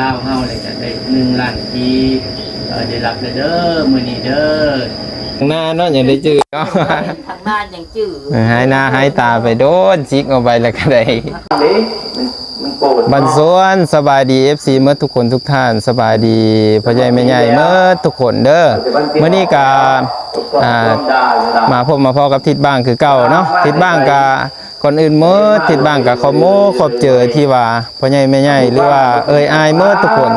ลาวเฮาเลยจะได้หนึ่งล้านกีเออได้รับเด้อมื้อนี้เด้อข้างหน้าเนาะอย่าได้จืดเนาะทางบ้านยังจื้อหายหน้าหายตาไปโดนจิกเอาไปแล้วก็ได้นี่มันมันโกรธบันสวนสบายดี FC เมื่อทุกคนทุกท่านสบายดีพ่อใหญ่แม่ใหญ่เมื่อทุกคนเด้อเมื่อนี้ก็อ่ามาพบมาพอกับทิศบ้างคือเก่าเนาะทิศบ้างก็ ก่อนอื่นเมื่อติดบ้างกับขโมขอบเจอที่ว่าพ่อใหญ่แม่ใหญ่หรือว่าเอ่ยอายเมื่อทุกคน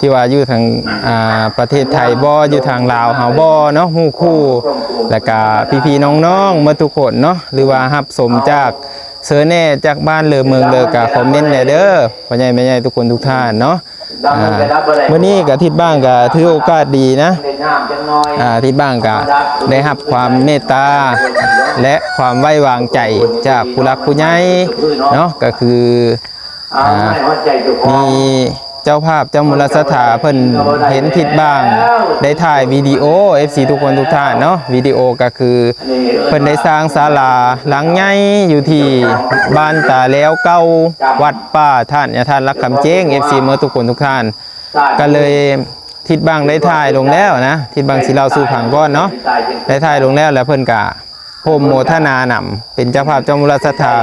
ที่ว่าอยู่ทางอ่าประเทศไทยบ่อยู่ทางลาวเฮาบ่เนาะฮู้คู่ แล้วก็พี่ๆน้องๆเมื่อทุกคนเนาะหรือว่ารับสมจาก เสือแน่จากบ้านเรือเมืองเลยก็คอมเมนต์แหน่เด้อพ่อใหญ่แม่ใหญ่ทุกคนทุกท่านเนาะอ่ามื้อนี้ก็ทิศบ้างก็ถือโอกาสดีนะได้น้ำจังน้อยอ่าทิศบ้างก็ได้รับความเมตตาและความไว้วางใจจากผู้รักผู้ใหญ่เนาะก็คืออ่าไม่ เจ้าภาพเจ้ามูลสถาเพิ่นเห็นทิศบ้าง ได้ถ่ายวิดีโอ FC ทุกคนทุกท่านเนาะวิดีโอก็คือ เพิ่นได้สร้างศาลาหลังใหญ่อยู่ที่บ้านตาแล้วเก้าวัดป่าท่านยาท่านรักคำเจ้ง FC เมื่อทุกคนทุกท่าน ก็เลยทิดบังได้ถ่ายลงแล้วนะทิดบังสิเราสู่ผังก้อนเนาะได้ถ่ายลงแล้วแล้วเพิ่นกะ พมโมทนานำเป็นเจ้าภาพเจ้ามูลสถา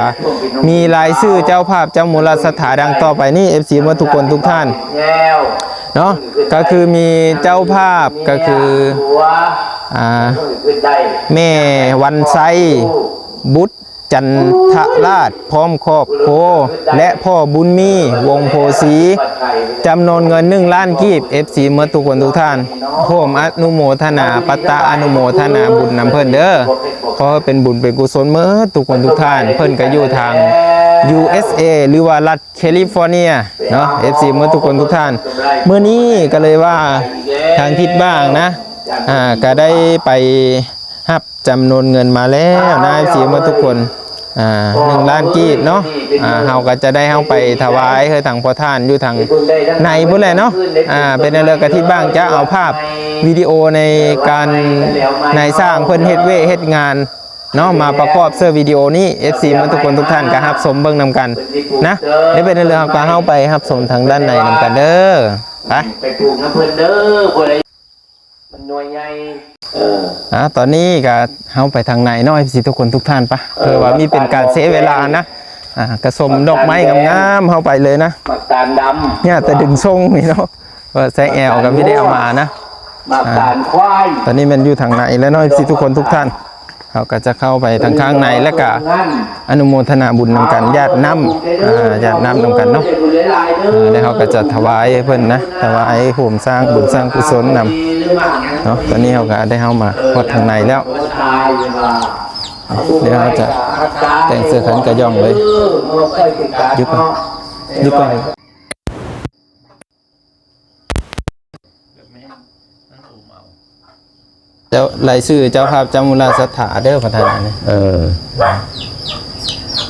มีรายชื่อเจ้าภาพเจ้ามูลสถาดังต่อไปนี่เอฟซีมาทุกคนทุกท่านเนาะก็คือมีเจ้าภาพก็คือแม่วันไซบุตร จันทราชพร้อมครอบครัวและพ่อบุญมีวงโพสีจำนวนเงินหนึ่งล้านกีบ FC เมื่อทุกคนทุกท่านร่วมอนุโมทนาปัตตาอนุโมทนาบุญนำเพิ่นเด้อขอเป็นบุญเป็นกุศลเมื่อทุกคนทุกท่าน เพิ่นก็อยู่ทาง USA หรือว่ารัฐแคลิฟอร์เนียเนาะ FC เมื่อทุกคนทุกท่าน เมื่อนี้ก็เลยว่าทางทิศบ้างนะ อ่าก็ได้ไป รับจำนวนเงินมาแล้วนะเสียมาทุกคนอ่าหนึ่งล้านกีบเนาะอ่าเฮาก็จะได้เฮาไปถวายให้ทางพ่อท่านอยู่ทางในพุ่นแหละเนาะอ่าเป็นในเรื่องกะทิบ้างจะเอาภาพวิดีโอในการในสร้างเพิ่นเฮ็ดเวเฮ็ดงานเนาะมาประกอบเสื้อวิดีโอนี้ FC มาทุกคนทุกท่านก็รับชมเบิ่งนำกันนะนี่เป็นในเรื่องของการเฮาไปรับชมทางด้านในนำกันเด้อไปไปปลูกน้ำเพิ่นเด้อ บ่ได้มันหน่วยใหญ่เอออะตอนนี้ก็เฮาไปทางไหนเนาะพี่ทุกคนทุกท่านปะเพื่อว่ามีเป็นการเสียเวลานะอ่ากระสมดอกไม้งามๆเฮาไปเลยนะหมักตาลดำเนี่ยแต่ดึงทรงนี่เนาะว่าใส่แอลกับไม่ได้เอามานะหมักตาลควายตอนนี้มันอยู่ทางไหนแล้วเนาะพี่ทุกคนทุกท่าน เขาก็จะเข้าไปทางข้างในแล้วก็อนุโมทนาบุญนำกันญาตินำอ่าญาตินำนำกันเนาะเออแล้วเขาก็จะถวายให้เพิ่นนะถวายโหมสร้างบุญสร้างกุศลนำเนาะตอนนี้เขาก็ได้เข้ามาพอดทางในแล้วเดี๋ยวเราจะแต่งเสื้อขันกระย่องเลยยุบก่อนยุบก่อน เจ้ารายชื่อเจ้าภาพจำมูลสถาเด้อประธานเออ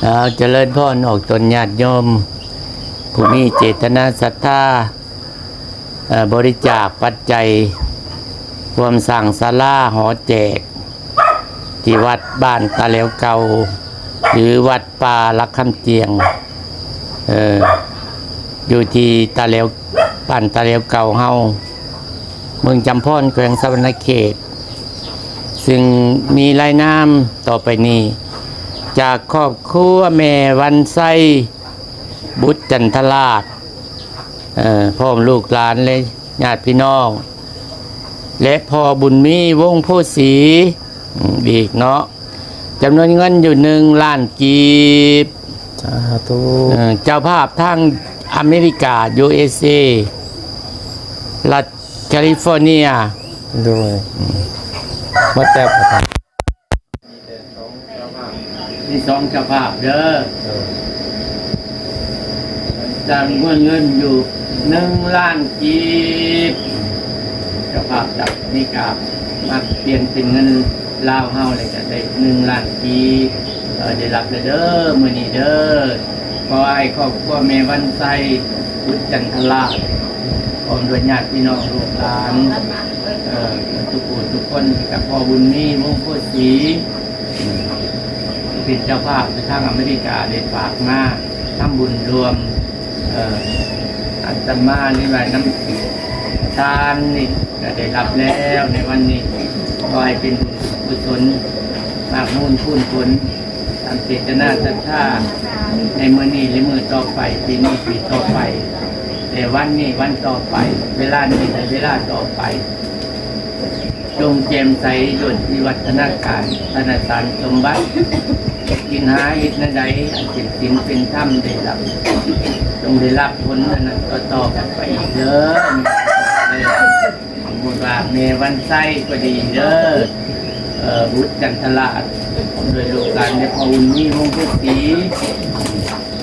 เอาเจริญพรออกตนญาติโยมผู้มีเจตนาศรัทธาบริจาคปัจจัยรวมสั่งศาลาหอแจก ที่วัดบ้านตาเหลวเก่าหรือวัดป่าลักคำเจียงเอออยู่ที่ตาเหลวบ้านตาเหลวเก่าเฮาเมืองจำพรแขวงสวรรณเขต ซึ่งมีรายนามต่อไปนี้ จากครอบครัวแม่วันไสบุตรจันทราชเอ่อพ่อมลูกหลานเลยญาติพี่น้อง และพ่อบุญมีวงโพธิ์ศรีอืมอีกเนาะจำนวนเงินอยู่หนึ่งล้านกีบสาธุเอ่อเจ้าภาพทั้งอเมริกา USA รัฐแคลิฟอร์เนียด้วย วัดแจ๊บประธานมีสองเจ้าภาพเด้อจำนวนเงินอยู่หนึ่งล้านกีบเจ้าภาพจากนิกามาเปลี่ยนเป็นเงินลาวเฮาเลยจะได้หนึ่งล้านกีบเออได้รับเด้อมือนี้เด้อขอให้ครอบครัวแม่วันไสบุตรจันทราพร้อมด้วยญาติพี่น้องลูกหลานเออ ทุกคนทุกคนกับพ่อบุญมีวงโคตรศรีป็นเจ้าภาพไปทางอเมริกาได้ฝากมาทำบุญรวมเอ่ออาตมานี่ว่าน้ำทานนี่ก็ได้รับแล้วในวันนี้ขอให้เป็นบุญกุศลมากมูลพูนผลตามเจตนาศรัทธาในมือนี้หรือมือต่อไปปีนี้ปีต่อไปแต่วันนี้วันต่อไป เวลานี้ในเวลาต่อไป จงแจ่มใสดุจวิวัฒนาการธนสารสมบัติกินหาอิทนใดอันเป็นสินเป็นถ้ำได้รับจงได้รับผลอันนั้นก็ต่อกันไปอีกเด้อนี่สมมติว่าในวันไส้ก็ดีเด้อเอ่อบุตรจันทลาดโดยลูกหลานในพอุ่นมีวงพุทธี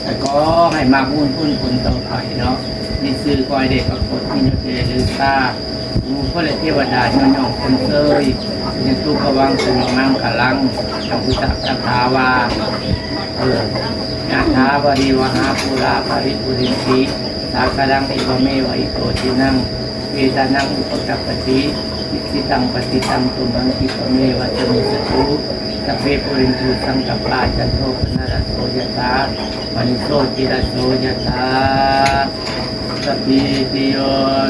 แต่ก็ให้มากมุ่นพุ่นผลต่อไปเนาะมีซื้อคอยเด็กกับกดมีโนเทหรือตา มูก็เลยเทวดาย่องย่องคนเซยยังตู้กวังสงน้ำกะลังทางพุทธคาถาวาเออยะถาวริวหาปุราภริปุรินติสากลังเอวเมวะอิโตจินังเวทานังอุปกัปปติอิสิตังปฏิตังตุมังคิปะเมวะจมิสตุสัพเพปุรินตุสังกัปปาจันโทปนรโสยตามณิโสจิรโสยตา สัพพิติโย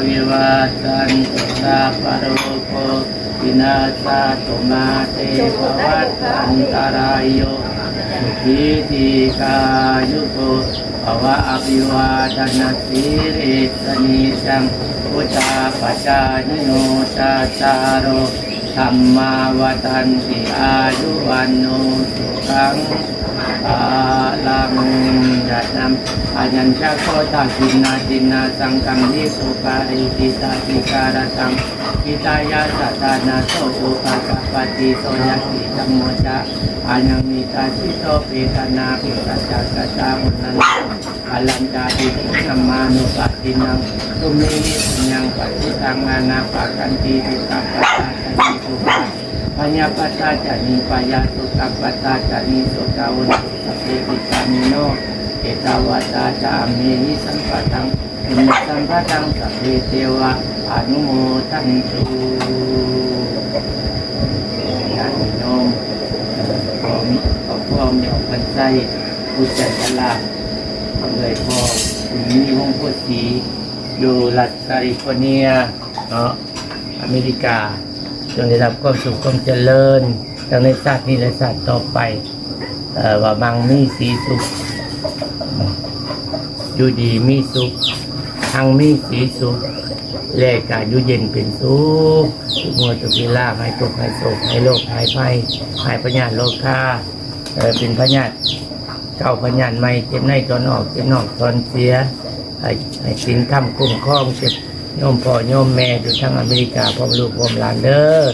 วิวัตสันตุสัพพะโรโควินาศตุมาเตภวัตอันตรายโยสุขีกายุโกภวะอภิวาทนาสีริสนิจังพุทธาปัจจายิโนชาตารโรธรรมาวันติอายุวันโนสุขัง อาลังยัตนำอายัญชาโคตาจินนาจินนาสังกัมนิสุปาริติสาติการตังกิตายาสัตานาโสอุปากัปปติโสยติธัมโมจาอายังมีตาชิโตเปตนาปิสัจจกตามุนันอาลันจาติสัมมานุปัสสินังตุเมนิสัญญังปัจจิตังนานาปากันติปิตาปัตตาจานิสุปา ปัญญาปัตตาจานิปายาสุตปัตตาจานิสุตาวนสัพเพปิตามิโนเอตาวตาจามีนิสัมปะตังอินสัมปะตังสัพเพเทวะอนุโมทันตุญาติโยมของขอพ่อมีออกพรรษาพุทธจันทลาเลยพ่อคุณมีวงพุทธีอยู่รัฐแคลิฟอร์เนียเนาะอเมริกา จงได้รับความสุขความเจริญทั้งในชาตินี้และชาติต่อไปอว่าบางมีสีสุข อยู่ดีมีสุขทางมีสีสุขแลกกาอยู่เย็นเป็นสุขทุกมัวทุกเวลาให้ทุกให้โศกให้โรคให้ภัยให้พญาติโลคาเออเป็นพญาติเก่าพญาติใหม่เจ็บในตอนออกเจ็บนอกตอนเสียให้ให้สินคำคุ้มครองเจ็บ โยมพ่อโยมแม่อยู่ทั้งอเมริกาพร้อมลูกพร้อมหลานเด้อ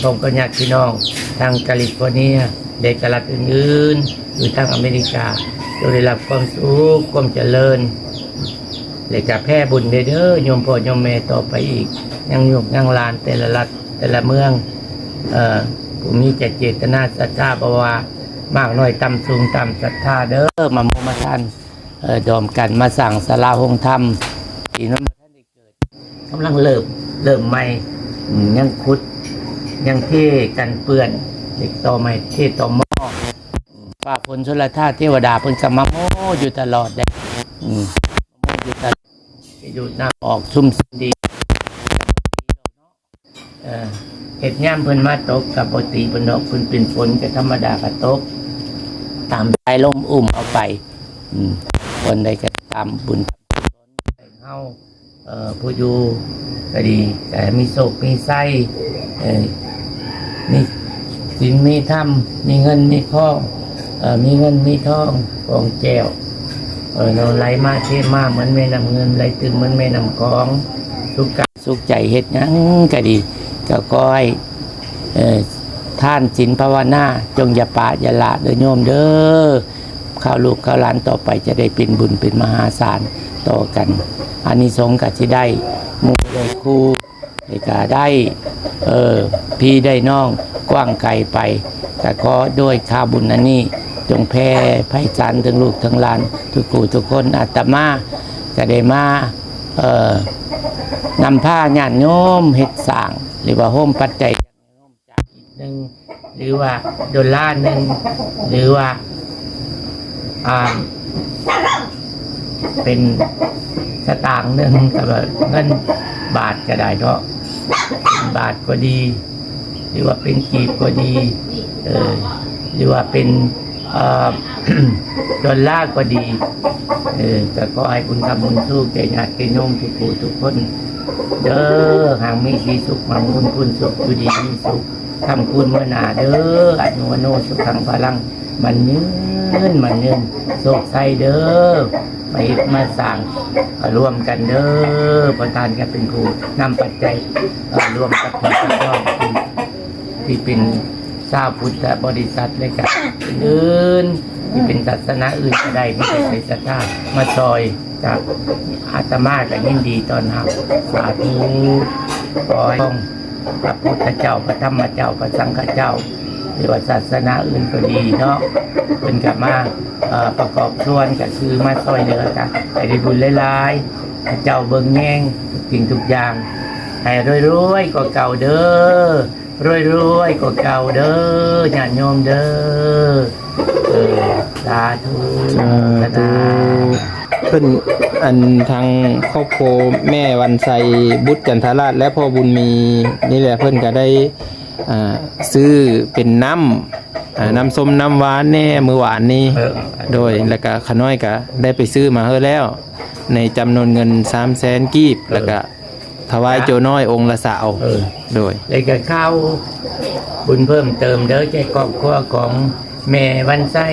พร้อมกับญาติพี่น้องทางแคลิฟอร์เนียเด็กกรัฐอื่นๆอยู่ทั้งอเมริกาจงได้รับความสุขความเจริญเลยกับแพร่บุญเด้อเด้อโยมพ่อโยมแม่ต่อไปอีก ยังโยกยังลานแต่ละรัฐแต่ละเมืองเอ่อผมมีแต่เจตนาศรัทธาบว่ามากน้อยต่ำสูงต่ำศรัทธาเด้อมาโมมาทันเออดอมกันมาสั่งสลาหงธรรมที่นั้น กำลังเริ่มเริ่มใหม่ยังคุด ยังเทกันเปื้อนเด็กต่อใหม่เทต่อหม้ออืมฟ้าฝนชลธาตเทวดาเพิ่นกมาโมอยู่ตลอดได้อืมโมอยู่ตลอดอยู่น้ำออกซุ่มดีเออเห็ดย่ามเพิ่นมาตกกับปกติเพิ่นดอกเพิ่นเป็นฝนก็ธรรมดาก็ตก ตามใจลมอุ่มเอาไปคนใดก็ตามบุญเฮา ผู้อยู่ก็ดีแต่มีโศกมีไส้มีสินมีธรรมมีเงินมีทองเอ่อมีเงินมีทองของแก้วเออเราไหลมาเทมาเหมือนแม่น้ำเงินไหลตึงเหมือนแม่น้ำคลองสุขกสุขใจเฮ็ดยังก็ดีก็คอยเออท่านศีลภาวนาจงอย่าปะอย่าละเด้อโยมเด้อข้าวลูกข้าวหลานต่อไปจะได้เป็นบุญเป็นมหาศาลต่อกัน อานิสงส์ก็จะได้หมู่ได้คู่ได้ก็ได้เออพี่ได้น้องกว้างไกลไปแต่ก็ด้วยข้าบุญนันนี้จงแผ่ไพศาลถึงลูกทั้งหลาน ทุกผู้ทุกคนอาตมาก็ได้มาเอ่อนำผ้าญาติโยมเฮ็ดสร้าง หรือว่าโฮมปัจจัยจากโยมจากอีกหนึ่งหรือว่าดอลลาร์หนึ่งหรือว่าอ่าเป็น สตางค์หนึ่งก็แบบเงินบาทก็ได้เนาะเป็นบาทก็ดี หรือว่าเป็นกีบก็ดีเออหรือว่าเป็นเอ่อดอลลาร์ก็ดีเออแต่ก็ให้คุณคำบุญสู้แก่ญาติแก่โยมทุกผู้ทุกคน เด้อหางมีสีสุขมังคุนคุณสุขอยู่ดีมีสุขทำคุณเมื่อหนาเด้ออนุวโนสุขังพลังมันยืนมันยืนโศกใสเด้อ ไปมาสั่งร่วมกันเด้อประธานกันเป็นครูนำปัจจัยร่วมกับพระเจ้าที่ที่เป็นชาวพุทธบริษัทเลยกันอื่นที่เป็นศาสนาอื่นก็ได้ที่เป็นศรัทธามาซอยจากอาตมาก็ยินดีตอนหับสาธุขอให้พระพุทธเจ้าพระธรรมเจ้าพระสังฆเจ้า รือว่าศาสนาอื่นก็ดีเนาะเป็นกับมาประกอบส่วนก็คือมาซอยเหลือกันให้ได้บุญหลายๆเจ้าเบิ่งแง่งกิ่งทุกอย่างให้รวยๆก็เก่าเด้อรวยๆก็เก่าเด้อญาติโยมเด้อเออสาธุสาธุเพิ่นอันทางครอบครัวแม่วันไซบุตรจันทราช และพ่อบุญมี นี่แหละเพิ่นก็ได้ ซื้อเป็นน้ำอ่าน้ำส้มน้ำหวานแน่มือหวานนี่เออโดยแล้วก็ขน้อยก็ได้ไปซื้อมาเฮอแล้ว ในจำนวนเงิน3 0 0แสนกีบแล้วก็ถวายโจน้อยองค์ละสาวเออโดยเลยก็เข้าบุญเพิ่มเติมเด้อแก่ครอบครัวของแม่วันไส้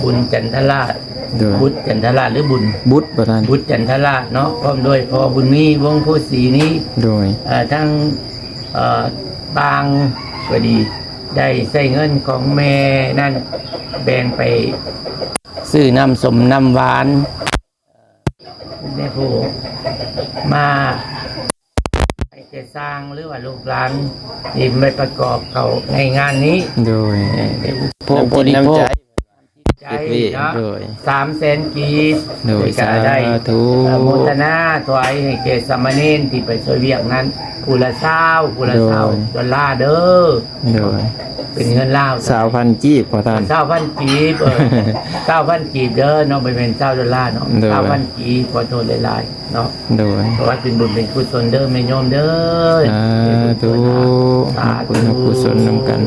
บุญจันทราชโดยบุญจันทราชหรือบุญบุตรประธานบุตรจันทราชเนาะพร้อมด้วยพอบุญมีวงผู้ศรีนี้โดยเอ่อทั้งเอ่อบาง ก็ดี ได้ใส่เงินของแม่นั่นแบ่งไปซื้อน้ำสมน้ำหวานเอ่อแม่ผู้มาให้จะสร้างหรือว่าลูกหลานที่ไม่ประกอบเขาในงานนี้โดยเอ่อได้อุปโภคน้ำบจิตริโภน้ำใจค ใจเด็กวิเนาะโดยสามแสนกีบโดยก็ได้สาธุเอ่อโมทนาถวายให้เกศสามเณรที่ไปช่วยเวียกนั้นกุละเศร้ากุละเศร้าดอลลาร์เด้อโดยเป็นเงินลาวสาวพันจีบประธานเศร้าพันกีบเออเศร้าพันกีบเด้อเนาะไปเป็นเศร้าดอลลาร์เนาะโดยเศร้าพันกีบขอโทษหลายๆเนาะโดยเพราะว่าเป็นบุญเป็นกุศลเด้อแม่โยมเด้อสาธุสาคุณกุศลนำกัน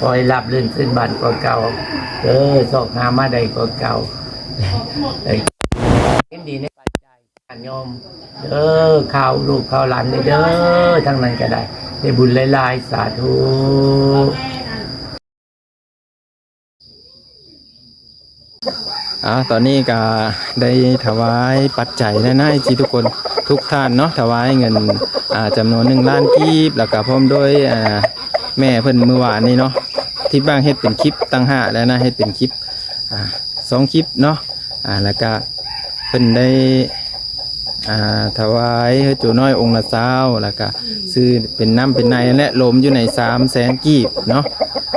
คอยรับลื่นขึ้นบ้านก็เก่าเด้อสอกหามาใดก็เก่าเอ้ยเห็นดีในปัจจัยญาติโยมเด้อข่าวลูกข่าวหลานเด้อทั้งนั้นก็ได้ได้บุญหลายๆสาธุอ่าตอนนี้ก็ได้ถวายปัจจัยและนะที่ทุกคนทุกท่านเนาะถวายเงินอ่าจำนวนหนึ่งล้านกีบแล้วก็พร้อมด้วยอ่า แม่เพิ่นเมื่อวานนี้เนาะที่บ้างเฮ็ดเป็นคลิปตั้งห้าแล้วนะเฮ็ดเป็นคลิปอ่าสองคลิปเนาะอ่าแล้วก็เพิ่นได้อ่าถวายให้จูน้อยองค์ละเศร้าแล้วก็ซื้อเป็นน้ำเป็นในและลมอยู่ในสามแสนกีบเนาะ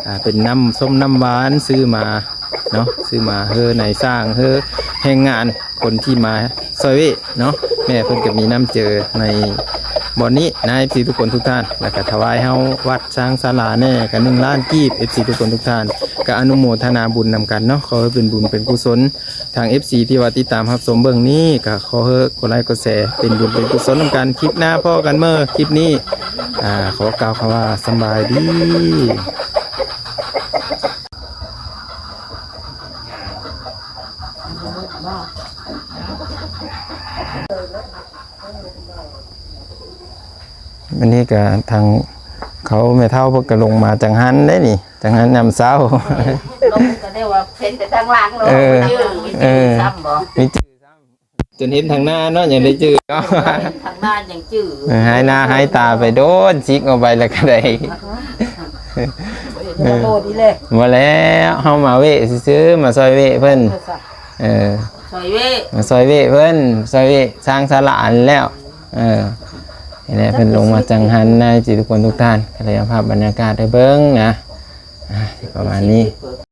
อ่าเป็นน้ำส้มน้ำหวานซื้อมาเนาะซื้อมาเฮอในสร้างเฮอแห่งงานคนที่มาซอยเวเนาะแม่เพิ่นก็มีน้ำเจอใน บอนนี้นะเอฟซีทุกคนทุกท่าน แล้วก็ถวายเฮาวัดช้างศาลาแน่กันหนึ่งล้านกีบเอฟซีทุกคนทุกท่านก็อนุโมทนาบุญนำกันเนาะขอให้เป็นบุญเป็นกุศลทางเอฟซีที่ว่าติดตามรับชมเบื้องนี้ก็ขอให้กดไลค์กดแชร์เป็นบุญเป็นกุศลนำกันคลิปหน้าพ่อกันเมื่อคลิปนี้อ่าขอกล่าวคำว่าสบายดี วันนี้ก็ทางเขาไม่เท่าพวกก็ลงมาจังหันได้นี่จังหันนำเศร้าลงก็ได้ว่าเพ้นแต่ทางหล่างลงเออจื้อมีเอจื้ออซ้ำบ่มีจืดจนเห็นทางหน้าเนาะอย่างได้จืดก็ทางหน้ายังจื้อหายหน้าหายตาไปโดนซิกเอาไปแล้วก็ได้เออโลดีเลยมาแล้วเฮามาเวะซื้อๆมาซอยเวะเพิ่นเออสวยเว้ยมาซอยเวะเพิ่นซอยเวะสร้างศาลาอันแล้ว เออ นี่แหละเพิ่นลงมาจังหันนะจิตทุกคนทุกท่านก็เลยเอาภาพบรรยากาศได้เบิ่งนะอะประมาณนี้เปิด